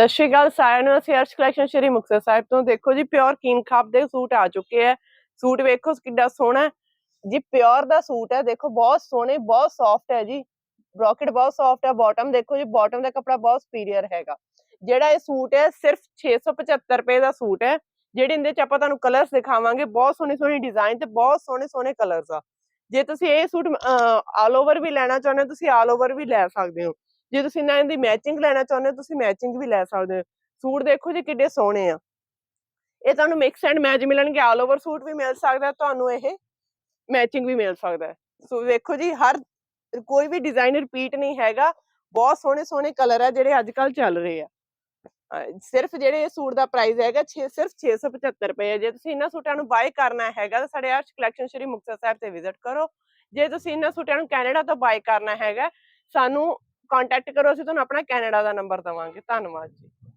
ਸਤਿ ਸ਼੍ਰੀ ਅਕਾਲ ਸਾਰਿਆਂ ਨੂੰ, ਅਸੀਂ ਅਰਸ਼ ਕਲੈਕਸ਼ਨ ਸ਼੍ਰੀ ਮੁਕਤਸਰ ਸਾਹਿਬ ਤੋਂ। ਦੇਖੋ ਜੀ ਪਿਓਰ ਕੀਨ ਖਾਪ ਦੇ ਸੂਟ ਆ ਚੁੱਕੇ ਆ ਸੂਟ ਵੇਖੋ ਕਿੱਡਾ ਸੋਹਣਾ ਜੀ ਪਿਓਰ ਦਾ ਸੂਟ ਹੈ ਦੇਖੋ, ਬਹੁਤ ਸੋਹਣੇ, ਬਹੁਤ ਸੌਫਟ ਹੈ ਜੀ। ਬ੍ਰੋਕਟ ਬਹੁਤ ਸੌਫਟ ਹੈ ਬਾਟਮ ਦੇਖੋ ਜੀ ਬਾਟਮ ਦਾ ਕੱਪੜਾ ਬਹੁਤ ਸੁਪੀਰੀਅਰ ਹੈਗਾ। ਜਿਹੜਾ ਇਹ ਸੂਟ ਹੈ ਸਿਰਫ 675 ਰੁਪਏ ਦਾ ਸੂਟ ਹੈ ਜਿਹੜੇ ਇਹਦੇ ਚ ਆਪਾਂ ਤੁਹਾਨੂੰ ਕਲਰਸ ਦਿਖਾਵਾਂਗੇ, ਬਹੁਤ ਸੋਹਣੇ ਸੋਹਣੇ ਡਿਜ਼ਾਈਨ ਤੇ ਬਹੁਤ ਸੋਹਣੇ ਸੋਹਣੇ ਕਲਰਸ ਆ। ਜੇ ਤੁਸੀਂ ਇਹ ਸੂਟ ਆਲ ਓਵਰ ਵੀ ਲੈਣਾ ਚਾਹੁੰਦੇ ਹੋ, ਤੁਸੀਂ ਆਲ ਓਵਰ ਵੀ ਲੈ ਸਕਦੇ ਹੋ। ਜੇ ਤੁਸੀਂ ਇਹਨਾਂ ਦੀ ਮੈਚਿੰਗ ਲੈਣਾ ਚਾਹੁੰਦੇ ਹੋ, ਤੁਸੀਂ ਮੈਚਿੰਗ ਵੀ ਲੈ ਸਕਦੇ ਹੋ। ਸੂਟ ਦੇਖੋ ਜੀ ਕਿੱਡੇ ਸੋਹਣੇ ਆ। ਇਹ ਤੁਹਾਨੂੰ ਮਿਕਸ ਐਂਡ ਮੈਚ ਮਿਲਣਗੇ। ਆਲ ਓਵਰ ਸੂਟ ਵੀ ਮਿਲ ਸਕਦਾ ਤੁਹਾਨੂੰ ਇਹ ਮੈਚਿੰਗ ਵੀ ਮਿਲ ਸਕਦਾ ਸੋ ਵੇਖੋ ਜੀ, ਹਰ ਕੋਈ ਵੀ ਡਿਜ਼ਾਈਨ ਰਿਪੀਟ ਨਹੀਂ ਹੈਗਾ। ਬਹੁਤ ਸੋਹਣੇ ਸੋਹਣੇ ਕਲਰ ਆ ਜਿਹੜੇ ਅੱਜ ਕੱਲ ਚੱਲ ਰਹੇ ਆ। ਸਿਰਫ ਜਿਹੜੇ ਸੂਟ ਦਾ ਪ੍ਰਾਈਸ ਹੈਗਾ 6 ਸਿਰਫ 675 ਰੁਪਏ ਜੇ ਤੁਸੀਂ ਇਹਨਾਂ ਸੂਟਾਂ ਨੂੰ ਬਾਏ ਕਰਨਾ ਹੈਗਾ, ਤਾਂ ਸਾਡੇ ਅਰਸ਼ ਕਲੈਕਸ਼ਨ ਸ਼੍ਰੀ ਮੁਕਤਸਰ ਸਾਹਿਬ ਤੇ ਵਿਜ਼ਿਟ ਕਰੋ। ਜੇ ਤੁਸੀਂ ਇਹਨਾਂ ਸੂਟਾਂ ਨੂੰ ਕੈਨੇਡਾ ਤੋਂ ਬਾਏ ਕਰਨਾ ਹੈਗਾ, ਸਾਨੂੰ ਕੰਟੈਕਟ ਕਰੋ ਅਸੀਂ ਤੁਹਾਨੂੰ ਆਪਣਾ ਕੈਨੇਡਾ ਦਾ ਨੰਬਰ ਦਵਾਂਗੇ। ਧੰਨਵਾਦ ਜੀ।